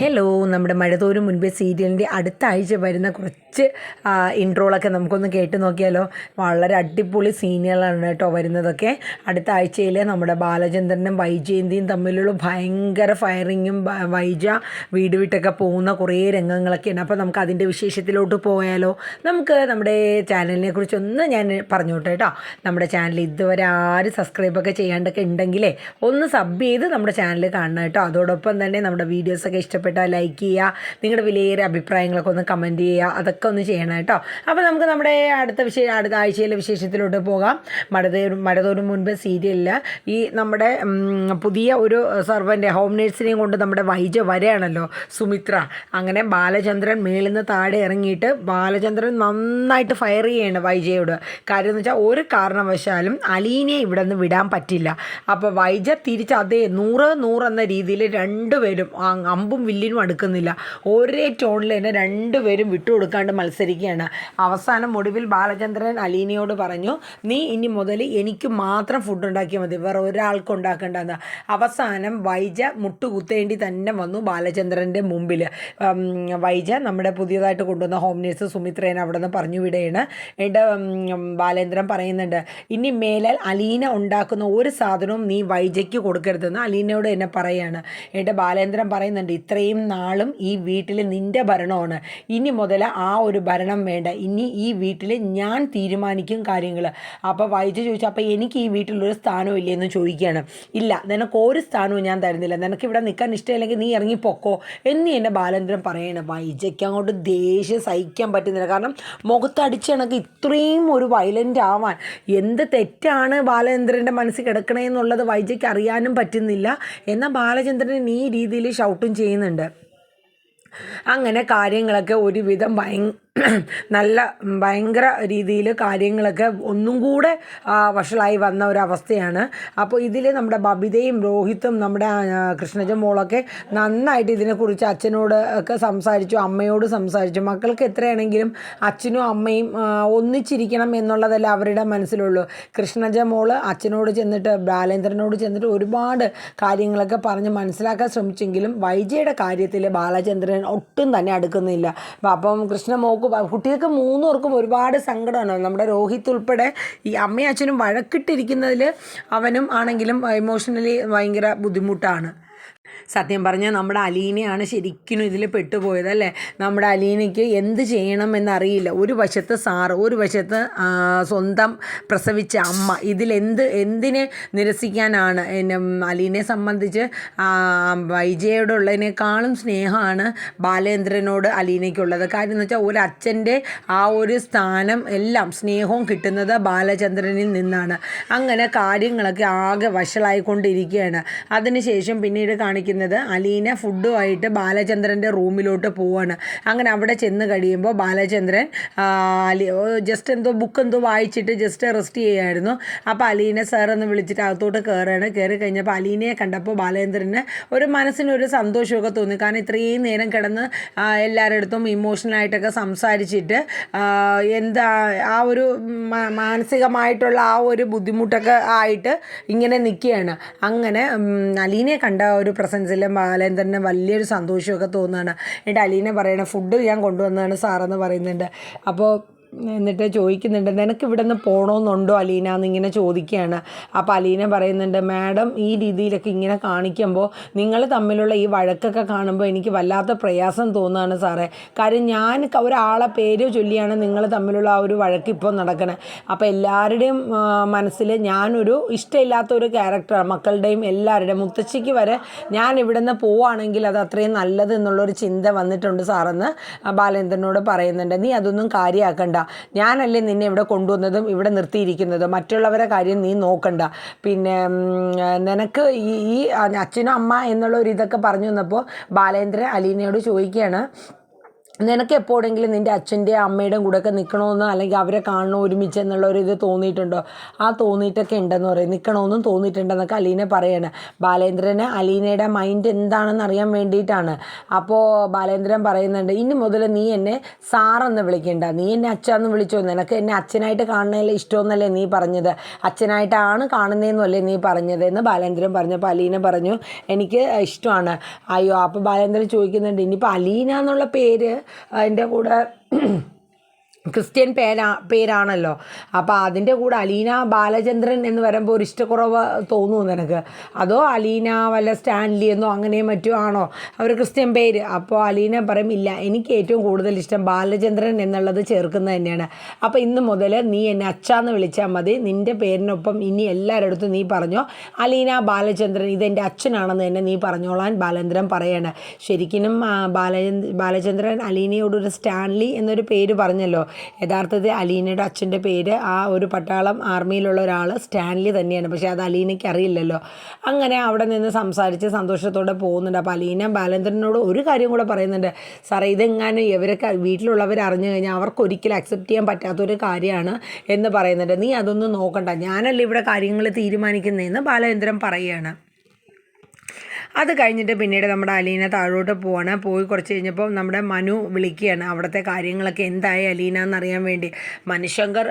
Hello നമ്മുടെ മഴതോരും മുൻപേ സീരിയലിന്റെ അടുത്ത ആഴ്ച വരുന്ന കുറച്ച് ഇൻട്രോളൊക്കെ നമുക്കൊന്ന് കേട്ട് നോക്കിയാലോ. വളരെ അടിപൊളി സീനുകളാണ് കേട്ടോ വരുന്നതൊക്കെ. അടുത്ത ആഴ്ചയിൽ നമ്മുടെ ബാലചന്ദ്രനും വൈജയന്തിയും തമ്മിലുള്ള ഭയങ്കര ഫയറിങ്ങും വൈജ വീട് വിട്ടൊക്കെ പോകുന്ന കുറേ രംഗങ്ങളൊക്കെയാണ്. അപ്പോൾ നമുക്ക് അതിന്റെ വിശേഷത്തിലോട്ട് പോയാലോ. നമുക്ക് നമ്മുടെ ചാനലിനെ കുറിച്ചൊന്ന് ഞാൻ പറഞ്ഞോട്ടെ കേട്ടോ. നമ്മുടെ ചാനൽ ഇതുവരെ ആരും സബ്സ്ക്രൈബൊക്കെ ചെയ്യാണ്ടൊക്കെ ഉണ്ടെങ്കിലേ ഒന്ന് സബ് ചെയ്ത് നമ്മുടെ ചാനൽ കാണണം കേട്ടോ. അതോടൊപ്പം തന്നെ നമ്മുടെ വീഡിയോസൊക്കെ ഇഷ്ടപ്പെട്ടാൽ ലൈക്ക് ചെയ്യുക. നിങ്ങളുടെ വിലയേറിയ അഭിപ്രായങ്ങളൊക്കെ ഒന്ന് കമന്റ് ചെയ്യുക. അതൊക്കെ ഒന്ന് ചെയ്യണം കേട്ടോ. അപ്പോൾ നമുക്ക് നമ്മുടെ അടുത്ത വിഷയ അടുത്ത ആഴ്ചയിലെ വിശേഷത്തിലോട്ട് പോകാം. മഴതോറും മഴതോറും മുൻപ് സീരിയലിൽ ഈ നമ്മുടെ പുതിയ ഒരു സർവന്റെ ഹോം നേഴ്സിനെയും കൊണ്ട് നമ്മുടെ വൈജ വരെയാണല്ലോ സുമിത്ര. അങ്ങനെ ബാലചന്ദ്രൻ മേളിൽ നിന്ന് താഴെ ഇറങ്ങിയിട്ട് ബാലചന്ദ്രൻ നന്നായിട്ട് ഫയർ ചെയ്യാണ് വൈജയോട്. കാര്യം എന്ന് വെച്ചാൽ ഒരു കാരണവശാലും അലീനെ ഇവിടെ നിന്ന് വിടാൻ പറ്റില്ല. അപ്പോൾ വൈജ തിരിച്ച് അതേ നൂറ് നൂറെന്ന രീതിയിൽ രണ്ടുപേരും അമ്പും അമ്പും വില്ലിനും അടുക്കുന്നില്ല. ഒരേ ടോണിൽ തന്നെ രണ്ടുപേരും വിട്ടുകൊടുക്കാണ്ട് മത്സരിക്കുകയാണ്. അവസാനം ഒടുവിൽ ബാലചന്ദ്രൻ അലീനയോട് പറഞ്ഞു നീ ഇനി മുതൽ എനിക്ക് മാത്രം ഫുഡ് ഉണ്ടാക്കിയാൽ മതി. വേറെ ഒരാൾക്ക് ഉണ്ടാക്കേണ്ടെന്ന് അവസാനം വൈജ മുട്ടുകുത്തേണ്ടി തന്നെ വന്നു ബാലചന്ദ്രന്റെ മുമ്പിൽ വൈജ നമ്മുടെ പുതിയതായിട്ട് കൊണ്ടുവന്ന ഹോം നേഴ്സ് സുമിത്രേനെ അവിടെ നിന്ന് പറഞ്ഞു വിടുകയാണ്. ഉം, ബാലേന്ദ്രൻ പറയുന്നുണ്ട് ഇനി മേലാൽ അലീന ഉണ്ടാക്കുന്ന ഒരു സാധനവും നീ വൈജയ്ക്ക് കൊടുക്കരുതെന്ന് അലീനയോട് എന്നെ പറയാണ്. എന്നിട്ട് ബാലേന്ദ്രൻ പറയുന്നുണ്ട് ഇത്രയും നാളും ഈ വീട്ടിൽ നിന്റെ ഭരണമാണ്. ഇനി മുതൽ ആ ഒരു ഭരണം വേണ്ട. ഇനി ഈ വീട്ടിൽ ഞാൻ തീരുമാനിക്കും കാര്യങ്ങൾ അപ്പോൾ വൈജ ചോദിച്ചു അപ്പോൾ എനിക്ക് ഈ വീട്ടിലൊരു സ്ഥാനവും ഇല്ലേ? എന്ന് ചോദിക്കുകയാണ്. ഇല്ല നിനക്ക് ഒരു സ്ഥാനവും ഞാൻ തരുന്നില്ല. നിനക്ക് ഇവിടെ നിൽക്കാൻ ഇഷ്ടമില്ലെങ്കിൽ നീ ഇറങ്ങി പൊക്കോ. എന്ന് എന്റെ ബാലേന്ദ്രൻ പറയണം. വൈജയ്ക്ക് അങ്ങോട്ട് ദേഷ്യം സഹിക്കാൻ പറ്റുന്നില്ല. കാരണം മുഖത്തടിച്ച് കണക്ക് ഇത്രയും ഒരു വയലന്റ് ആവാൻ എന്ത് തെറ്റാണ് ബാലചന്ദ്രന്റെ മനസ്സിൽ കിടക്കണേന്നുള്ളത് വൈജയ്ക്ക് അറിയാനും പറ്റുന്നില്ല. എന്നാൽ ബാലചന്ദ്രൻ ഈ രീതിയിൽ ഷൗട്ടും ചെയ്യുന്നുണ്ട്. അങ്ങനെ കാര്യങ്ങളൊക്കെ ഒരുവിധം ഭയ നല്ല ഭയങ്കര രീതിയിൽ കാര്യങ്ങളൊക്കെ ഒന്നും കൂടെ വഷളായി വന്ന ഒരവസ്ഥയാണ്. അപ്പോൾ ഇതിൽ നമ്മുടെ ബബിതയും രോഹിത്തും നമ്മുടെ കൃഷ്ണജ മോളൊക്കെ നന്നായിട്ട് ഇതിനെക്കുറിച്ച് അച്ഛനോട് ഒക്കെ സംസാരിച്ചു അമ്മയോട് സംസാരിച്ചു. മക്കൾക്ക് എത്രയാണെങ്കിലും അച്ഛനും അമ്മയും ഒന്നിച്ചിരിക്കണം എന്നുള്ളതല്ല അവരുടെ മനസ്സിലുള്ളൂ. കൃഷ്ണജ മോൾ അച്ഛനോട് ചെന്നിട്ട് ബാലേന്ദ്രനോട് ചെന്നിട്ട് ഒരുപാട് കാര്യങ്ങളൊക്കെ പറഞ്ഞ് മനസ്സിലാക്കാൻ ശ്രമിച്ചെങ്കിലും വൈജയുടെ കാര്യത്തിൽ ബാലചന്ദ്രൻ ഒട്ടും തന്നെ അടുക്കുന്നില്ല. അപ്പം കൃഷ്ണമോക്ക് പ- കുട്ടികൾക്ക് മൂന്നുപേർക്കും ഒരുപാട് സങ്കടമാണ്. നമ്മുടെ രോഹിത് ഉൾപ്പെടെ ഈ അമ്മയും അച്ഛനും വഴക്കിട്ടിരിക്കുന്നതിൽ അവനും ആണെങ്കിലും ഇമോഷണലി ഭയങ്കര ബുദ്ധിമുട്ടാണ്. സത്യം പറഞ്ഞാൽ നമ്മുടെ അലീനയാണ് ശരിക്കും ഇതിൽ പെട്ടുപോയത് അല്ലേ? നമ്മുടെ അലീനയ്ക്ക് എന്ത് ചെയ്യണം എന്നറിയില്ല. ഒരു വശത്ത് സാറ് ഒരു വശത്ത് സ്വന്തം പ്രസവിച്ച അമ്മ. ഇതിലെന്ത് എന്തിനെ നിരസിക്കാനാണ്? എന്നെ അലീനെ സംബന്ധിച്ച് വൈജയോടുള്ളതിനേക്കാളും സ്നേഹമാണ് ബാലേന്ദ്രനോട് അലീനയ്ക്കുള്ളത്. കാര്യം എന്ന് വെച്ചാൽ ഒരു അച്ഛന്റെ ആ ഒരു സ്ഥാനം എല്ലാം സ്നേഹവും കിട്ടുന്നത് ബാലചന്ദ്രനിൽ നിന്നാണ്. അങ്ങനെ കാര്യങ്ങളൊക്കെ ആകെ വഷളായിക്കൊണ്ടിരിക്കുകയാണ്. അതിനുശേഷം പിന്നീട് കാണിക്കുന്നത് അലീന ഫുഡുമായിട്ട് ബാലചന്ദ്രന്റെ റൂമിലോട്ട് പോവാണ്. അങ്ങനെ അവിടെ ചെന്ന് കഴിയുമ്പോൾ ബാലചന്ദ്രൻ ജസ്റ്റ് എന്തോ ബുക്ക് എന്തോ വായിച്ചിട്ട് ജസ്റ്റ് റെസ്റ്റ് ചെയ്യുമായിരുന്നു അപ്പോൾ അലീനെ സാർ എന്ന് വിളിച്ചിട്ട് അകത്തോട്ട് കയറുകയാണ് കയറി കഴിഞ്ഞപ്പോൾ അലീനയെ കണ്ടപ്പോൾ ബാലചന്ദ്രന് ഒരു മനസ്സിനൊരു സന്തോഷമൊക്കെ തോന്നി. കാരണം ഇത്രയും നേരം കിടന്ന് എല്ലാവരുടെ അടുത്തും ഇമോഷണലായിട്ടൊക്കെ സംസാരിച്ചിട്ട് എന്താ ആ ഒരു മാനസികമായിട്ടുള്ള ആ ഒരു ബുദ്ധിമുട്ടൊക്കെ ആയിട്ട് ഇങ്ങനെ നിൽക്കുകയാണ് അങ്ങനെ അലീനയെ കണ്ട ഒരു പ്രസൻസിൽ തന്നെ വലിയൊരു സന്തോഷമൊക്കെ തോന്നുകയാണ്. എന്നിട്ട് അലീന പറയണ ഫുഡ് ഞാൻ കൊണ്ടുവന്നതാണ് സാറെന്ന് പറയുന്നുണ്ട്. അപ്പോൾ എന്നിട്ട് ചോദിക്കുന്നുണ്ട് നിനക്ക് ഇവിടെ നിന്ന് പോകണമെന്നുണ്ടോ അലീന? എന്നിങ്ങനെ ചോദിക്കുകയാണ്. അപ്പോൾ അലീന പറയുന്നുണ്ട് മാഡം ഈ രീതിയിലൊക്കെ ഇങ്ങനെ കാണിക്കുമ്പോൾ നിങ്ങൾ തമ്മിലുള്ള ഈ വഴക്കൊക്കെ കാണുമ്പോൾ എനിക്ക് വല്ലാത്ത പ്രയാസം തോന്നുകയാണ് സാറേ. കാര്യം ഞാൻ ഒരാളെ പേര് ചൊല്ലിയാണ് നിങ്ങൾ തമ്മിലുള്ള ആ ഒരു വഴക്ക് ഇപ്പോൾ നടക്കുന്നത് അപ്പോൾ എല്ലാവരുടെയും മനസ്സിൽ ഞാനൊരു ഇഷ്ടമില്ലാത്ത ഒരു ക്യാരക്ടറാണ് മക്കളുടെയും എല്ലാവരുടെയും മുത്തശ്ശിക്ക് വരെ ഞാൻ ഇവിടെ നിന്ന് പോവുകയാണെങ്കിൽ അത് അത്രയും നല്ലത് എന്നുള്ളൊരു ചിന്ത വന്നിട്ടുണ്ട് സാറെന്ന് ബാലേന്ദ്രനോട് പറയുന്നുണ്ട്. നീ അതൊന്നും കാര്യമാക്കണ്ട ഞാനല്ലേ നിന്നെ ഇവിടെ കൊണ്ടുവന്നതും ഇവിടെ നിർത്തിയിരിക്കുന്നതും. മറ്റുള്ളവരെ കാര്യം നീ നോക്കണ്ട. പിന്നെ നിനക്ക് ഈ ഈ അച്ഛനും അമ്മ എന്നുള്ള ഒരു ഇതൊക്കെ പറഞ്ഞു വന്നപ്പോൾ ബാലേന്ദ്രൻ അലീനയോട് ചോദിക്കുകയാണ് നിനക്ക് എപ്പോഴെങ്കിലും നിന്റെ അച്ഛന്റെയും അമ്മയുടെയും കൂടെയൊക്കെ നിൽക്കണമെന്ന് അല്ലെങ്കിൽ അവരെ കാണണോ ഒരുമിച്ച് എന്നുള്ള ഒരു ഇത് തോന്നിയിട്ടുണ്ടോ? ആ തോന്നിയിട്ടൊക്കെ ഉണ്ടെന്ന് പറയും. നിൽക്കണമെന്നും തോന്നിയിട്ടുണ്ടെന്നൊക്കെ അലീന പറയാണ്. ബാലേന്ദ്രന് അലീനയുടെ മൈൻഡ് എന്താണെന്ന് അറിയാൻ വേണ്ടിയിട്ടാണ്. അപ്പോൾ ബാലേന്ദ്രൻ പറയുന്നുണ്ട് ഇനി മുതൽ നീ എന്നെ സാറെന്ന് വിളിക്കണ്ട. നീ എന്നെ അച്ഛന്ന് വിളിച്ചോ? നിനക്ക് എന്നെ അച്ഛനായിട്ട് കാണുന്നതല്ലേ ഇഷ്ടമെന്നല്ലേ നീ പറഞ്ഞത്? അച്ഛനായിട്ടാണ് കാണുന്നതെന്നല്ലേ നീ പറഞ്ഞത്? എന്ന് ബാലേന്ദ്രൻ പറഞ്ഞപ്പോൾ അലീന പറഞ്ഞു എനിക്ക് ഇഷ്ടമാണ്. അയ്യോ അപ്പോൾ ബാലേന്ദ്രൻ ചോദിക്കുന്നുണ്ട് ഇനിയിപ്പോൾ അലീന എന്നുള്ള പേര് അതിന്റെ കൂടെ ക്രിസ്ത്യൻ പേരാ പേരാണല്ലോ. അപ്പോൾ അതിന്റെ കൂടെ അലീന ബാലചന്ദ്രൻ എന്ന് വരുമ്പോൾ ഒരു ഇഷ്ടക്കുറവ് തോന്നുമോ നിനക്ക്? അതോ അലീന വല്ല സ്റ്റാൻലി എന്നോ അങ്ങനെയും മറ്റോ ആണോ? അവർ ക്രിസ്ത്യൻ പേര്. അപ്പോൾ അലീന പറയും ഇല്ല എനിക്ക് ഏറ്റവും കൂടുതൽ ഇഷ്ടം ബാലചന്ദ്രൻ എന്നുള്ളത് ചേർക്കുന്നത് തന്നെയാണ്. അപ്പോൾ ഇന്ന് മുതൽ നീ എന്നെ അച്ചാന്ന് വിളിച്ചാൽ മതി. നിന്റെ പേരിനൊപ്പം ഇനി എല്ലാവരുടെ നീ പറഞ്ഞോ. അലീന ബാലചന്ദ്രൻ ഇതെന്റെ അച്ഛനാണെന്ന് തന്നെ നീ പറഞ്ഞോളാൻ ബാലചന്ദ്രൻ പറയാണ്. ശരിക്കും ആ, ബാലചന്ദ് ബാലചന്ദ്രൻ അലീനയോടൊരു സ്റ്റാൻലി എന്നൊരു പേര് പറഞ്ഞല്ലോ. യഥാർത്ഥത്തിൽ അലീനയുടെ അച്ഛന്റെ പേര് ആ ഒരു പട്ടാളം ആർമിയിലുള്ള ഒരാൾ സ്റ്റാൻലി തന്നെയാണ്. പക്ഷേ അത് അലീനയ്ക്ക് അറിയില്ലല്ലോ. അങ്ങനെ അവിടെ നിന്ന് സംസാരിച്ച് സന്തോഷത്തോടെ പോകുന്നുണ്ട്. അപ്പോൾ അലീന ബാലേന്ദ്രനോട് ഒരു കാര്യം കൂടെ പറയുന്നുണ്ട്. സാറേ ഇതെങ്ങാനും ഇവരൊക്കെ വീട്ടിലുള്ളവർ അറിഞ്ഞു കഴിഞ്ഞാൽ അവർക്ക് ഒരിക്കലും അക്സെപ്റ്റ് ചെയ്യാൻ പറ്റാത്തൊരു കാര്യമാണ് എന്ന് പറയുന്നുണ്ട്. നീ അതൊന്നും നോക്കണ്ട. ഞാനല്ല ഇവിടെ കാര്യങ്ങൾ തീരുമാനിക്കുന്നതെന്ന് ബാലേന്ദ്രൻ പറയുകയാണ്. അത് കഴിഞ്ഞിട്ട് പിന്നീട് നമ്മുടെ അലീന താഴോട്ട് പോവാണ്. പോയി കുറച്ച് കഴിഞ്ഞപ്പോൾ നമ്മുടെ മനു വിളിക്കുകയാണ് അവിടുത്തെ കാര്യങ്ങളൊക്കെ എന്തായി അലീന എന്നറിയാൻ വേണ്ടി. മനുശങ്കർ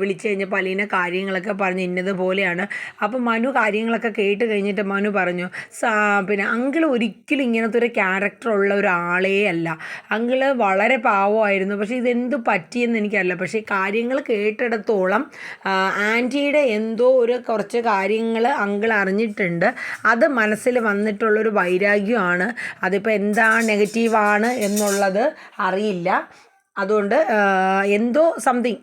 വിളിച്ചു കഴിഞ്ഞപ്പോൾ അലീന കാര്യങ്ങളൊക്കെ പറഞ്ഞ് ഇന്നതുപോലെയാണ്. അപ്പോൾ മനു കാര്യങ്ങളൊക്കെ കേട്ട് കഴിഞ്ഞിട്ട് മനു പറഞ്ഞു പിന്നെ അങ്കിൾ ഒരിക്കലും ഇങ്ങനത്തെ ഒരു ക്യാരക്ടർ ഉള്ള ഒരാളേ അല്ല. അങ്കിൾ വളരെ പാവമായിരുന്നു. പക്ഷേ ഇതെന്ത് പറ്റിയെന്ന് എനിക്കറിയില്ല. പക്ഷേ കാര്യങ്ങൾ കേട്ടിടത്തോളം ആന്റിയുടെ എന്തോ ഒരു കുറച്ച് കാര്യങ്ങൾ അങ്കിൾ അറിഞ്ഞിട്ടുണ്ട്. അത് മനസ്സിൽ വന്നിട്ടുള്ളൊരു വൈരാഗ്യമാണ്. അതിപ്പോൾ എന്താ നെഗറ്റീവാണ് എന്നുള്ളത് അറിയില്ല. അതുകൊണ്ട് എന്തോ സംതിങ്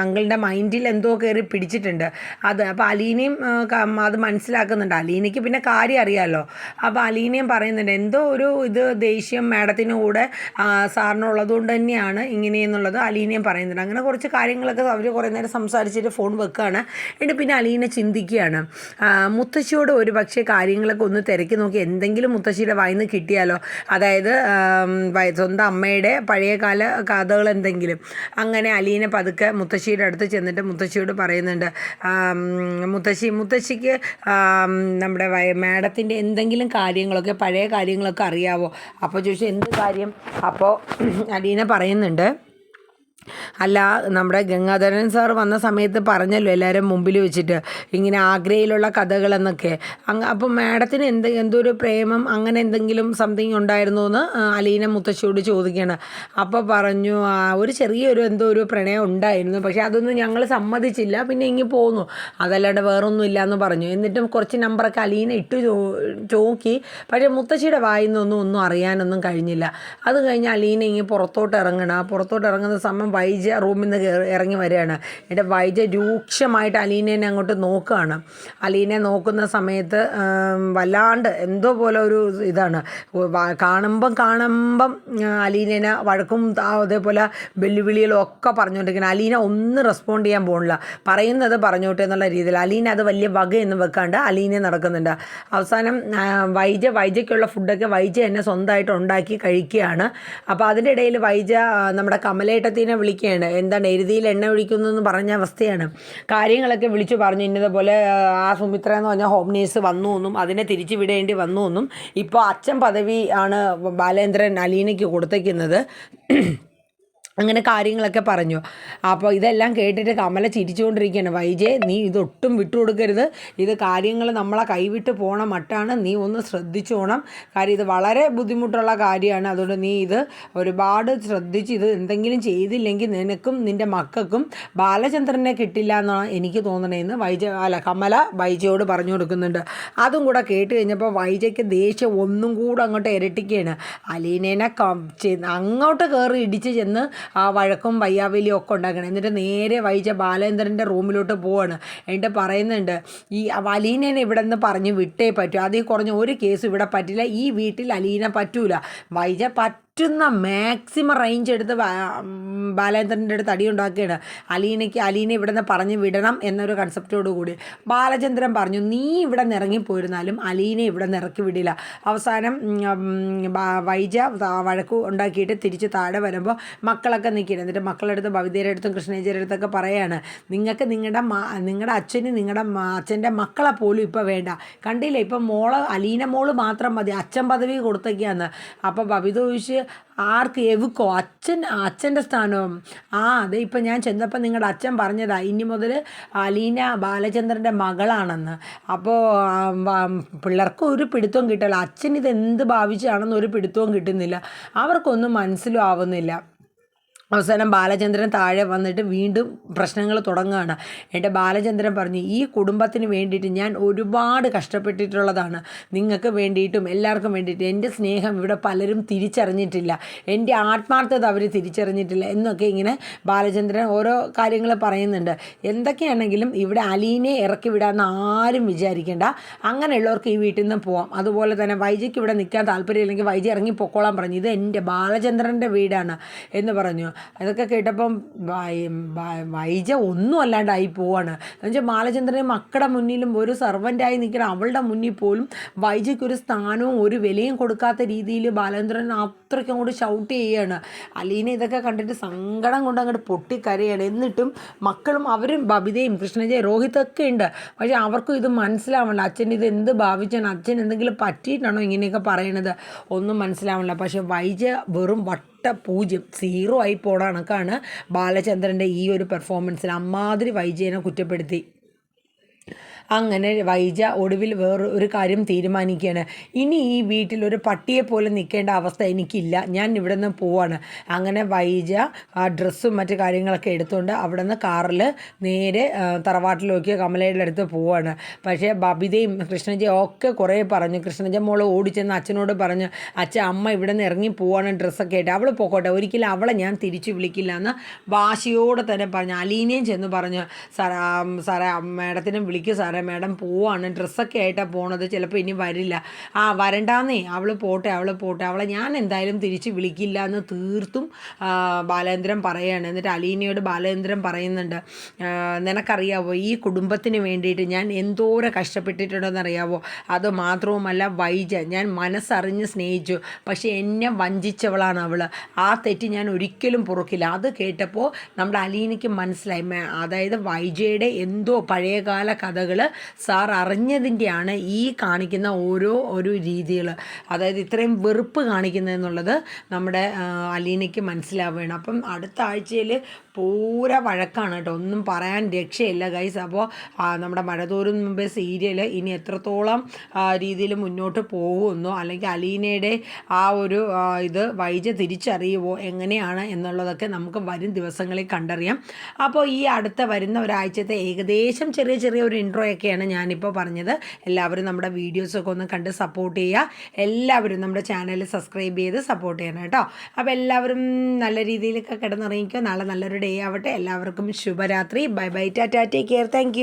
അങ്കിളിന്റെ മൈൻഡിൽ എന്തോ കയറി പിടിച്ചിട്ടുണ്ട്. അത് അപ്പോൾ അലീനയും അത് മനസ്സിലാക്കുന്നുണ്ട്. അലീനയ്ക്ക് പിന്നെ കാര്യം അറിയാമല്ലോ അപ്പോൾ അലീനയും പറയുന്നുണ്ട് എന്തോ ഒരു ഇത് ദേഷ്യം മാഡത്തിന് കൂടെ സാറിനുള്ളത് കൊണ്ട് തന്നെയാണ് ഇങ്ങനെയെന്നുള്ളത് അലീനയും പറയുന്നുണ്ട്. അങ്ങനെ കുറച്ച് കാര്യങ്ങളൊക്കെ അവർ കുറേ നേരം സംസാരിച്ചിട്ട് ഫോൺ വെക്കുകയാണ് എന്നിട്ട് പിന്നെ അലീന ചിന്തിക്കുകയാണ്. മുത്തശ്ശിയോട് ഒരു പക്ഷേ കാര്യങ്ങളൊക്കെ ഒന്ന് തിരക്കി നോക്കി എന്തെങ്കിലും മുത്തശ്ശിയുടെ വായിന്ന് കിട്ടിയാലോ? അതായത് സ്വന്തം അമ്മയുടെ പഴയകാല കഥകൾ എന്തെങ്കിലും അങ്ങനെ അലീന പതുക്കെ മുത്തശ്ശിയുടെ അടുത്ത് ചെന്നിട്ട് മുത്തശ്ശിയോട് പറയുന്നുണ്ട് മുത്തശ്ശി മുത്തശ്ശിക്ക് നമ്മുടെ മാഡത്തിന്റെ എന്തെങ്കിലും കാര്യങ്ങളൊക്കെ പഴയ കാര്യങ്ങളൊക്കെ അറിയാവോ? അപ്പോൾ ചോദിച്ചു എന്ത് കാര്യം? അപ്പോൾ അലീന പറയുന്നുണ്ട് അല്ല നമ്മുടെ ഗംഗാധരൻ സാർ വന്ന സമയത്ത് പറഞ്ഞല്ലോ എല്ലാവരും മുമ്പിൽ വെച്ചിട്ട് ഇങ്ങനെ ആഗ്രയിലുള്ള കഥകളെന്നൊക്കെ. അങ്ങ് അപ്പം മാഡത്തിന് എന്ത് എന്തൊരു പ്രേമം അങ്ങനെ എന്തെങ്കിലും സംതിങ് ഉണ്ടായിരുന്നു എന്ന് അലീന മുത്തശ്ശിയോട് ചോദിക്കുകയാണ്. അപ്പോൾ പറഞ്ഞു "ആ, ഒരു ചെറിയൊരു എന്തോ ഒരു പ്രണയം ഉണ്ടായിരുന്നു പക്ഷേ അതൊന്നും ഞങ്ങൾ സമ്മതിച്ചില്ല പിന്നെ ഇങ്ങി പോന്നു. അതല്ലാണ്ട് വേറൊന്നും ഇല്ല എന്ന് പറഞ്ഞു. എന്നിട്ടും കുറച്ച് നമ്പറൊക്കെ അലീന ഇട്ട് ചോക്കി പക്ഷേ മുത്തശ്ശിയുടെ വായിൽ നിന്നൊന്നും ഒന്നും അറിയാനൊന്നും കഴിഞ്ഞില്ല. അത് കഴിഞ്ഞ് അലീന ഇങ്ങ് പുറത്തോട്ട് ഇറങ്ങണം. ആ പുറത്തോട്ട് ഇറങ്ങുന്ന സമയം വൈജ റൂമിൽ നിന്ന് ഇറങ്ങി വരികയാണ്. എന്നിട്ട് വൈജ രൂക്ഷമായിട്ട് അലീനേനെ അങ്ങോട്ട് നോക്കുകയാണ്. അലീനെ നോക്കുന്ന സമയത്ത് വല്ലാണ്ട് എന്തോ പോലെ ഒരു ഇതാണ്. കാണുമ്പം കാണുമ്പം അലീനേനെ വഴക്കും അതേപോലെ വെല്ലുവിളികളും ഒക്കെ പറഞ്ഞുകൊണ്ടിരിക്കുന്നത് അലീന ഒന്നും റെസ്പോണ്ട് ചെയ്യാൻ പോകുന്നില്ല. പറയുന്നത് പറഞ്ഞോട്ടെ എന്നുള്ള രീതിയിൽ. അലീന അത് വലിയ വകയൊന്നും വെക്കാണ്ട് അലീന നടക്കുന്നുണ്ട്. അവസാനം വൈജ വൈജയ്ക്കുള്ള ഫുഡൊക്കെ വൈജ തന്നെ സ്വന്തമായിട്ട് ഉണ്ടാക്കി കഴിക്കുകയാണ്. അപ്പോൾ അതിന്റെ ഇടയിൽ വൈജ നമ്മുടെ കമലേട്ടത്തിനെ വിളിക്കുകയാണ്. എന്താണ് എരുതിയിൽ എണ്ണ ഒഴിക്കുന്നു എന്ന് പറഞ്ഞ അവസ്ഥയാണ്. കാര്യങ്ങളൊക്കെ വിളിച്ചു പറഞ്ഞു. ഇന്നതുപോലെ ആ സുമിത്ര എന്ന് പറഞ്ഞാൽ ഹോം നേഴ്സ് വന്നു എന്നും അതിനെ തിരിച്ചു വിടേണ്ടി വന്നു എന്നും ഇപ്പോൾ അച്ഛൻ പദവി ആണ് ബാലേന്ദ്രൻ അലീനയ്ക്ക് കൊടുത്തേക്കുന്നത്. അങ്ങനെ കാര്യങ്ങളൊക്കെ പറഞ്ഞു. അപ്പോൾ ഇതെല്ലാം കേട്ടിട്ട് കമല ചിരിച്ചുകൊണ്ടിരിക്കുകയാണ്. വൈജയ് നീ ഇതൊട്ടും വിട്ടുകൊടുക്കരുത്. ഇത് കാര്യങ്ങൾ നമ്മളെ കൈവിട്ട് പോണ മട്ടാണ്. നീ ഒന്ന് ശ്രദ്ധിച്ചോണം. കാര്യം ഇത് വളരെ ബുദ്ധിമുട്ടുള്ള കാര്യമാണ്. അതുകൊണ്ട് നീ ഇത് ഒരുപാട് ശ്രദ്ധിച്ച് ഇത് എന്തെങ്കിലും ചെയ്തില്ലെങ്കിൽ നിനക്കും നിന്റെ മക്കൾക്കും ബാലചന്ദ്രനെ കിട്ടില്ല എന്നാണ് എനിക്ക് തോന്നണേന്ന് വൈജ അല്ല കമല വൈജയോട് പറഞ്ഞു കൊടുക്കുന്നുണ്ട്. അതും കൂടെ കേട്ട് കഴിഞ്ഞപ്പോൾ വൈജയ്ക്ക് ദേഷ്യം ഒന്നും കൂടെ അങ്ങോട്ട് ഇരട്ടിക്കുകയാണ്. അലീനേനെ അങ്ങോട്ട് കയറി ഇടിച്ച് ചെന്ന് ആ വഴക്കും വയ്യാവലിയും ഒക്കെ ഉണ്ടാക്കണം. എന്നിട്ട് നേരെ വൈജ ബാലേന്ദ്രന്റെ റൂമിലോട്ട് പോവാണ്. എന്നിട്ട് പറയുന്നുണ്ട് ഈ അലീനേനെ ഇവിടെ നിന്ന് പറഞ്ഞ് വിട്ടേ പറ്റൂ. അതിൽ കുറഞ്ഞ ഒരു കേസ് ഇവിടെ പറ്റില്ല. ഈ വീട്ടിൽ അലീന പറ്റൂല. വൈജ പറ്റ പറ്റുന്ന മാക്സിമം റേഞ്ച് എടുത്ത് ബാലചന്ദ്രന്റെ അടുത്ത് അടി ഉണ്ടാക്കുകയാണ്. അലീനയ്ക്ക് അലീനെ ഇവിടെ നിന്ന് പറഞ്ഞ് വിടണം എന്നൊരു കൺസെപ്റ്റോട് കൂടി. ബാലചന്ദ്രൻ പറഞ്ഞു നീ ഇവിടെ നിന്ന് ഇറങ്ങിപ്പോയിരുന്നാലും അലീനെ ഇവിടെ നിന്ന് ഇറക്കി വിടില്ല. അവസാനം വൈജ വഴക്കു ഉണ്ടാക്കിയിട്ട് തിരിച്ച് താഴെ വരുമ്പോൾ മക്കളൊക്കെ നിൽക്കണം എന്നിട്ട് മക്കളുടെ അടുത്തും ഭവിതയുടെ അടുത്തും കൃഷ്ണേജിയുടെ അടുത്തൊക്കെ പറയാണ് നിങ്ങൾക്ക് നിങ്ങളുടെ നിങ്ങളുടെ അച്ഛന് നിങ്ങളുടെ അച്ഛന്റെ മക്കളെ പോലും ഇപ്പോൾ വേണ്ട. കണ്ടില്ലേ? ഇപ്പം മോൾ അലീന മോൾ മാത്രം മതി. അച്ഛൻ പദവി കൊടുത്തൊക്കെയാണ് അപ്പോൾ ഭവിത ചോദിച്ച് ആർക്ക് എവുക്കോ അച്ഛൻ അച്ഛന്റെ സ്ഥാനവും. ആ അതെ ഇപ്പം ഞാൻ ചെന്നപ്പോൾ നിങ്ങളുടെ അച്ഛൻ പറഞ്ഞതാ ഇനി മുതൽ അലീന ബാലചന്ദ്രന്റെ മകളാണെന്ന്. അപ്പോൾ പിള്ളേർക്ക് ഒരു പിടുത്തവും കിട്ടില്ല അച്ഛൻ ഇത് എന്ത് ഭാവിച്ചാണെന്ന് ഒരു പിടുത്തവും കിട്ടുന്നില്ല. അവർക്കൊന്നും മനസ്സിലും ആവുന്നില്ല. അവസാനം ബാലചന്ദ്രൻ താഴെ വന്നിട്ട് വീണ്ടും പ്രശ്നങ്ങൾ തുടങ്ങുകയാണ്. എന്റെ ബാലചന്ദ്രൻ പറഞ്ഞു ഈ കുടുംബത്തിന് വേണ്ടിയിട്ട് ഞാൻ ഒരുപാട് കഷ്ടപ്പെട്ടിട്ടുള്ളതാണ്. നിങ്ങൾക്ക് വേണ്ടിയിട്ടും എല്ലാവർക്കും വേണ്ടിയിട്ട്. എന്റെ സ്നേഹം ഇവിടെ പലരും തിരിച്ചറിഞ്ഞിട്ടില്ല. എന്റെ ആത്മാർത്ഥത അവർ തിരിച്ചറിഞ്ഞിട്ടില്ല. എന്നൊക്കെ ഇങ്ങനെ ബാലചന്ദ്രൻ ഓരോ കാര്യങ്ങൾ പറയുന്നുണ്ട്. എന്തൊക്കെയാണെങ്കിലും ഇവിടെ അലീനെ ഇറക്കി വിടാമെന്ന് ആരും വിചാരിക്കേണ്ട. അങ്ങനെയുള്ളവർക്ക് ഈ വീട്ടിൽ നിന്ന് പോവാം. അതുപോലെ തന്നെ വൈജയ്ക്ക് ഇവിടെ നിൽക്കാൻ താല്പര്യമില്ലെങ്കിൽ വൈജ ഇറങ്ങി പൊക്കോളാൻ പറഞ്ഞു. ഇത് എന്റെ ബാലചന്ദ്രന്റെ വീടാണ് എന്ന് പറഞ്ഞു. അതൊക്കെ കേട്ടപ്പം വൈജ ഒന്നും അല്ലാണ്ടായി പോവാണ്. എന്നുവെച്ചാൽ ബാലചന്ദ്രനെ മക്കളുടെ മുന്നിലും ഒരു സർവന്റായി നിൽക്കുന്ന അവളുടെ മുന്നിൽ പോലും വൈജയ്ക്ക് ഒരു സ്ഥാനവും ഒരു വിലയും കൊടുക്കാത്ത രീതിയിൽ ബാലചന്ദ്രൻ അത്രയ്ക്കും അങ്ങോട്ട് ഷൗട്ട് ചെയ്യുകയാണ് അലീന ഇതൊക്കെ കണ്ടിട്ട് സങ്കടം കൊണ്ട് അങ്ങോട്ട് പൊട്ടിക്കരയാണ്. എന്നിട്ടും മക്കളും അവരും ബബിതയും കൃഷ്ണജയ രോഹിതൊക്കെ ഉണ്ട്. പക്ഷേ അവർക്കും ഇത് മനസ്സിലാവണ്ട. അച്ഛൻ ഇത് എന്ത് ഭാവിച്ചാണ്? അച്ഛൻ എന്തെങ്കിലും പറ്റിയിട്ടാണോ ഇങ്ങനെയൊക്കെ പറയണത്? ഒന്നും മനസ്സിലാവണില്ല. പക്ഷേ വൈജ വെറും വട്ട പൂജ്യം സീറോ ആയി പോണ കണക്കാണ് ബാലചന്ദ്രന്റെ ഈ ഒരു പെർഫോമൻസിൽ അമ്മാതിരി വൈജയനെ കുറ്റപ്പെടുത്തി. അങ്ങനെ വൈജ ഒടുവിൽ വേറെ ഒരു കാര്യം തീരുമാനിക്കുകയാണ്. ഇനി ഈ വീട്ടിൽ ഒരു പട്ടിയെ പോലെ നിൽക്കേണ്ട അവസ്ഥ എനിക്കില്ല. ഞാൻ ഇവിടെ നിന്ന് പോവാണ്. അങ്ങനെ വൈജ ആ ഡ്രസ്സും മറ്റു കാര്യങ്ങളൊക്കെ എടുത്തുകൊണ്ട് അവിടെ നിന്ന് കാറിൽ നേരെ തറവാട്ടിലോക്കി കമലയുടെ അടുത്ത് പോവാണ്. പക്ഷേ ബബിതയും കൃഷ്ണജയും ഒക്കെ കുറേ പറഞ്ഞു. കൃഷ്ണജ മോൾ ഓടിച്ചെന്ന് അച്ഛനോട് പറഞ്ഞു അച്ഛൻ അമ്മ ഇവിടെ നിന്ന് ഇറങ്ങി പോവാണ് ഡ്രസ്സൊക്കെ ആയിട്ട്. അവൾ പോക്കോട്ടെ. ഒരിക്കലും അവളെ ഞാൻ തിരിച്ചു വിളിക്കില്ല എന്ന് വാശിയോടെ തന്നെ പറഞ്ഞു. അലീനയും ചെന്ന് പറഞ്ഞു സാറേ സാറേ മേഡത്തിനും വിളിക്കും സാറേ. മാഡം പോവാണ് ഡ്രസ്സൊക്കെ ആയിട്ടാണ് പോണത് ചിലപ്പോൾ ഇനി വരില്ല. ആ വരണ്ടാന്നേ. അവൾ പോട്ടെ അവൾ പോട്ടെ. അവളെ ഞാൻ എന്തായാലും തിരിച്ച് വിളിക്കില്ല എന്ന് തീർത്തും ബാലേന്ദ്രൻ പറയാണ്. എന്നിട്ട് അലീനയോട് ബാലേന്ദ്രൻ പറയുന്നുണ്ട് നിനക്കറിയാവോ ഈ കുടുംബത്തിന് വേണ്ടിയിട്ട് ഞാൻ എന്തോരം കഷ്ടപ്പെട്ടിട്ടുണ്ടെന്ന് അറിയാവോ അത് മാത്രവുമല്ല വൈജ ഞാൻ മനസ്സറിഞ്ഞ് സ്നേഹിച്ചു. പക്ഷേ എന്നെ വഞ്ചിച്ചവളാണ് അവൾ ആ തെറ്റ് ഞാൻ ഒരിക്കലും പൊറുക്കില്ല. അത് കേട്ടപ്പോൾ നമ്മുടെ അലീനയ്ക്ക് മനസ്സിലായി. അതായത് വൈജയുടെ എന്തോ പഴയകാല കഥകൾ സാർ അറിഞ്ഞതിന്റെയാണ് ഈ കാണിക്കുന്ന ഓരോ ഒരു രീതികൾ. അതായത് ഇത്രയും വെറുപ്പ് കാണിക്കുന്നതെന്നുള്ളത് നമ്മുടെ അലീനയ്ക്ക് മനസ്സിലാവുകയാണ്. അപ്പം അടുത്ത ആഴ്ചയിൽ പൂര വഴക്കാണ് കേട്ടോ. ഒന്നും പറയാൻ രക്ഷയില്ല ഗൈസ് അപ്പോൾ നമ്മുടെ മഴതോറും മുമ്പേ സീരിയൽ ഇനി എത്രത്തോളം രീതിയിൽ മുന്നോട്ട് പോകുമെന്നോ അല്ലെങ്കിൽ അലീനയുടെ ആ ഒരു ഇത് വൈജ തിരിച്ചറിയുമോ എങ്ങനെയാണ് എന്നുള്ളതൊക്കെ നമുക്ക് വരും ദിവസങ്ങളിൽ കണ്ടറിയാം. അപ്പോൾ ഈ അടുത്ത വരുന്ന ഒരാഴ്ചത്തെ ഏകദേശം ചെറിയ ചെറിയ ഒരു ഇൻട്രോ ഒക്കെയാണ് ഞാനിപ്പോൾ പറഞ്ഞത്. എല്ലാവരും നമ്മുടെ വീഡിയോസൊക്കെ ഒന്ന് കണ്ട് സപ്പോർട്ട് ചെയ്യുക എല്ലാവരും നമ്മുടെ ചാനൽ സബ്സ്ക്രൈബ് ചെയ്ത് സപ്പോർട്ട് ചെയ്യണം കേട്ടോ. അപ്പോൾ എല്ലാവരും നല്ല രീതിയിലൊക്കെ കിടന്നിറങ്ങിക്കോ. നാളെ നല്ലൊരു ഡേ ആവട്ടെ. എല്ലാവർക്കും ശുഭരാത്രി. Bye bye tata take care thank